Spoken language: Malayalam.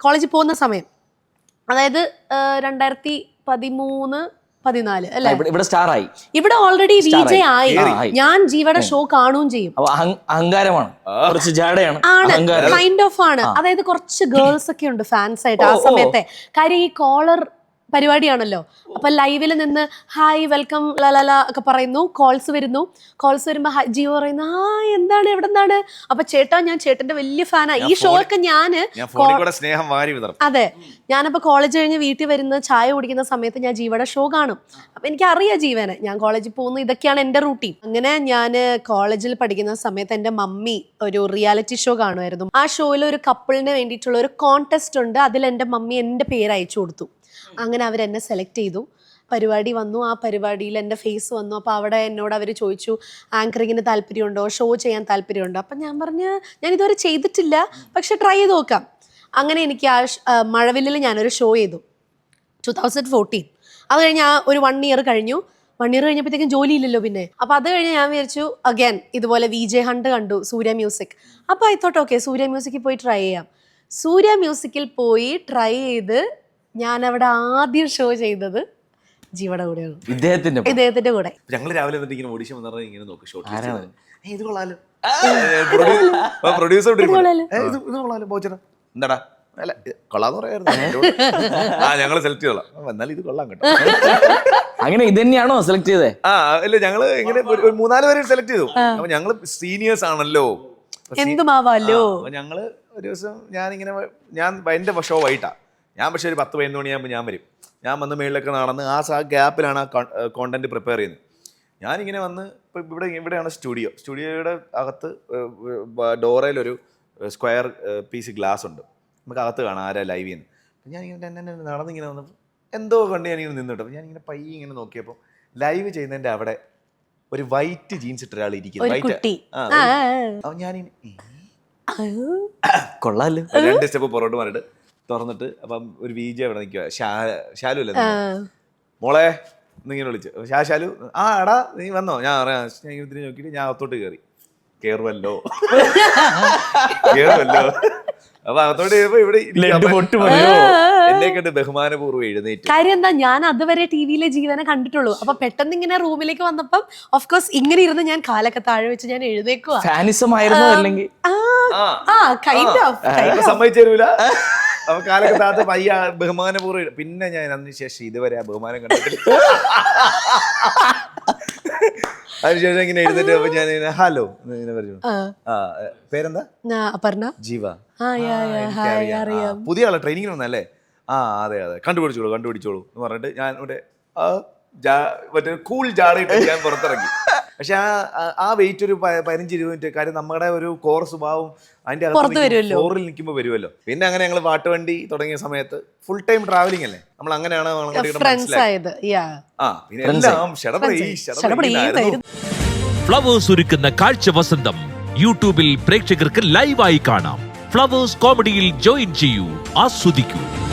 കോളേജിൽ പോകുന്ന സമയം. അതായത് രണ്ടായിരത്തി പതിമൂന്ന് പതിനാല് അല്ലെ? ഇവിടെ- സ്റ്റാർ ആയി. ഇവിടെ ഓൾറെഡി വിജയ് ആയി. ഞാൻ ജീവയുടെ ഷോ കാണുകയും ചെയ്യും. അഹങ്കാരമാണ്. കുറച്ച് ജാടയാണ് ആണ്. കൈൻഡ് ഓഫ് ആണ്. അതായത് കുറച്ച് ഗേൾസ് ഒക്കെ ഉണ്ട് ഫാൻസ് ആയിട്ട് ആ. സമയത്തെ. കാര്യം ഈ കോളർ പരിപാടിയാണല്ലോ. അപ്പൊ ലൈവിൽ നിന്ന് ഹായ് വെൽക്കം ലലല ഒക്കെ പറയുന്നു. കോൾസ് വരുന്നു. കോൾസ് വരുമ്പോ ജിയോ പറയുന്നു ആ എന്താണ്? എവിടെ നിന്നാണ് അപ്പൊ ചേട്ടാ ഞാൻ ചേട്ടന്റെ വലിയ ഫാനാ ഈ ഷോ ഒക്കെ ഞാൻ സ്നേഹം വാരി അതെ. ഞാനപ്പോ കോളേജ് കഴിഞ്ഞ് വീട്ടിൽ വരുന്ന ചായ കുടിക്കുന്ന സമയത്ത് ഞാൻ ജീവയുടെ ഷോ കാണും. അപ്പൊ എനിക്ക് അറിയാം ജീവനെ. ഞാൻ കോളേജിൽ പോകുന്നു. ഇതൊക്കെയാണ് എന്റെ റൂട്ടീൻ അങ്ങനെ ഞാൻ കോളേജിൽ പഠിക്കുന്ന സമയത്ത് എന്റെ മമ്മി ഒരു റിയാലിറ്റി ഷോ കാണുമായിരുന്നു. ആ ഷോയിൽ ഒരു കപ്പിളിന് വേണ്ടിയിട്ടുള്ള ഒരു കോൺടെസ്റ്റ് ഉണ്ട്. അതിൽ എന്റെ മമ്മി എന്റെ പേര് അയച്ചു കൊടുത്തു. അങ്ങനെ അവർ എന്നെ സെലക്ട് ചെയ്തു. പരിപാടി വന്നു. ആ പരിപാടിയിൽ എന്റെ ഫേസ് വന്നു. അപ്പോൾ അവിടെ എന്നോട് അവർ ചോദിച്ചു ആങ്കറിങ്ങിന് താല്പര്യമുണ്ടോ? ഷോ ചെയ്യാൻ താല്പര്യമുണ്ടോ? അപ്പം ഞാൻ പറഞ്ഞ് ഞാൻ ഇതുവരെ ചെയ്തിട്ടില്ല. പക്ഷെ ട്രൈ ചെയ്ത് നോക്കാം. അങ്ങനെ എനിക്ക് ആ മഴവില്ലിൽ ഞാനൊരു ഷോ ചെയ്തു. ടു തൗസൻഡ് ഫോർട്ടീൻ അത് കഴിഞ്ഞ് ആ ഒരു വൺ ഇയർ കഴിഞ്ഞു. വൺ ഇയർ കഴിഞ്ഞപ്പോഴത്തേക്കും ജോലി ഇല്ലല്ലോ പിന്നെ. അപ്പോൾ അത് കഴിഞ്ഞ് ഞാൻ വിചാരിച്ചു അഗൈൻ ഇതുപോലെ വി ജെ ഹണ്ട് കണ്ടു സൂര്യ മ്യൂസിക് അപ്പോൾ ആയിത്തോട്ടെ ഓക്കെ സൂര്യ മ്യൂസിക്കിൽ പോയി ട്രൈ ചെയ്യാം. സൂര്യ മ്യൂസിക്കിൽ പോയി ട്രൈ ചെയ്ത് ഞാൻ അവിടെ ആദ്യം ഷോ ചെയ്തത് ജീവയുടെ കൂടെയാണ്. ഇദ്ദേഹത്തിന്റെ ഇദ്ദേഹത്തിന്റെ കൂടെ. ഞങ്ങൾ രാവിലെ എന്നിട്ട് ഇങ്ങനെ ഓഡിഷൻ വന്നാൽ ഇങ്ങനെ നോക്കും ഷോർട്ട് ആരാണ്? ഇത് കൊള്ളാലോ. പ്രൊഡ്യൂസർ ഇത് കൊള്ളാലോ. ഇത് കൊള്ളാലോ ബോച്ചന എന്താടാ? അല്ല കൊള്ളാന്ന് പറയായിരുന്നു. ആ ഞങ്ങൾ സെലക്ട് ചെയ്തോളാം. എന്നാലും ഇത് കൊള്ളാം കേട്ടോ. അങ്ങനെ ഇത് തന്നെയാണോ സെലക്ട് ചെയ്തേ? ആ അല്ല ഞങ്ങൾ ഇങ്ങനെ ഒരു മൂന്നാൽ പേരെ സെലക്ട് ചെയ്തു. അപ്പൊ ഞങ്ങൾ സീനിയേഴ്സ് ആണല്ലോ. എന്തുമാവാലോ? ഞങ്ങൾ ഒരു ദിവസം ഞാൻ ഇങ്ങനെ ഞാൻ വ- എന്റെ ഷോ വൈകിട്ടാ ഞാൻ പക്ഷേ ഒരു പത്ത് പതിനൊന്ന് മണിയാകുമ്പോൾ ഞാൻ വരും. ഞാൻ വന്ന് മേളിലൊക്കെ നടന്ന് ആ സാ ഗ്യാപ്പിലാണ് ആ കോണ്ടന്റ് പ്രിപ്പയർ ചെയ്യുന്നത്. ഞാനിങ്ങനെ വന്ന് ഇപ്പോൾ ഇവിടെ ഇവിടെയാണ് സ്റ്റുഡിയോ. സ്റ്റുഡിയോയുടെ അകത്ത് ഡോറയിലൊരു സ്ക്വയർ പീസ് ഗ്ലാസ് ഉണ്ട്. നമുക്ക് അകത്ത് കാണാം ആരാ ലൈവ് ചെയ്യുന്നത്. അപ്പം ഞാനിങ്ങനെ തന്നെ നടന്നിങ്ങനെ വന്നപ്പോൾ എന്തോ കണ്ട് ഞാനിങ്ങനെ നിന്നിട്ട് അപ്പം ഞാനിങ്ങനെ പയ്യെ ഇങ്ങനെ നോക്കിയപ്പോൾ ലൈവ് ചെയ്യുന്നതിന്റെ അവിടെ ഒരു വൈറ്റ് ജീൻസ് ഇട്ട ഒരാൾ ഇരിക്കുന്നു. വൈറ്റ് അപ്പം ഞാനിങ്ങനെ കൊള്ളാമല്ലോ രണ്ട് സ്റ്റെപ്പ് പുറകോട്ട് മാറിയിട്ട് തുറന്നിട്ട് അപ്പം ഒരു വി ജെ അവിടെ നിൽക്കുക ഷാലു അല്ലേ? മോളെ എന്നിങ്ങനെ വിളിച്ചു. ഷാ ഷാലു ആ എടാ നീ വന്നോ? ഞാൻ ഞാൻ ഇങ്ങനെ തിരിഞ്ഞ് നോക്കിയിട്ട് ഞാൻ അകത്തോട്ട് കയറി. കയറുമല്ലോ കയറുമല്ലോ അപ്പൊ അകത്തോട്ട് കയറിയപ്പോ ഇവിടെ? എന്നെ കണ്ട് ബഹുമാനപൂർവം എഴുന്നേറ്റ്. കാര്യം എന്താ ഞാൻ അതുവരെ ടി വിയിലെ ജീവനെ കണ്ടിട്ടുള്ളൂ. അപ്പൊ പെട്ടെന്ന് ഇങ്ങനെ റൂമിലേക്ക് വന്നപ്പം ഓഫ്കോഴ്സ് ഇങ്ങനെ ഇരുന്ന് ഞാൻ കാലൊക്കെ താഴെ വെച്ച് ഞാൻ എഴുന്നേക്കുവാ സമ്മതിച്ചു തരൂല അപ്പൊ കാലൊക്കെ താത്ത പയ്യ ബഹുമാനപൂർവം പിന്നെ ഞാൻ അതിന് ശേഷം ഇതുവരെ ആ ബഹുമാനം കണ്ടിട്ടില്ല. അതിനുശേഷം ഇങ്ങനെ എഴുതിട്ട് അപ്പൊ ഞാൻ ഇങ്ങനെ, ഹലോ എന്ന് ഇങ്ങനെ പറഞ്ഞു. ആ. പേരെന്താ? അപർണ? ജീവ. എനിക്കറിയാം. പുതിയ ആളെ ട്രെയിനിങ്ങിന് വന്നല്ലേ ആ അതെ അതെ. കണ്ടുപിടിച്ചോളൂ കണ്ടുപിടിച്ചോളൂ എന്ന് പറഞ്ഞിട്ട് ഞാൻ ഇവിടെ ആ, ജാ- മറ്റേ കൂൾ ജാളിട്ട് ഞാൻ പുറത്തിറങ്ങി. പക്ഷെ ആ ആ- വെയിറ്റ് ഒരു പതിനഞ്ച് ഇരുപത് മിനിറ്റ് കാര്യം നമ്മുടെ ഒരു കോർ സ്വഭാവം അതിന്റെ. ഫ്ലോറിൽ നിൽക്കുമ്പോൾ വരുമല്ലോ. പിന്നെ അങ്ങനെ ഞങ്ങൾ പാട്ടുവണ്ടി തുടങ്ങിയ സമയത്ത് ഫുൾ ടൈം ട്രാവലിംഗ് അല്ലേ? നമ്മൾ അങ്ങനെയാണ് അങ്ങോട്ടും ഇങ്ങോട്ടും ഫ്രണ്ട്സ് ആയത്. യാ ആ പിന്നെ എല്ലാം. ഫ്ലവേഴ്സ് ഒരുക്കുന്ന കാഴ്ച വസന്തം യൂട്യൂബിൽ പ്രേക്ഷകർക്ക് ലൈവായി കാണാം. ഫ്ലവേഴ്സ് കോമഡിയിൽ ജോയിൻ ചെയ്യൂ ആസ്വദിക്കൂ.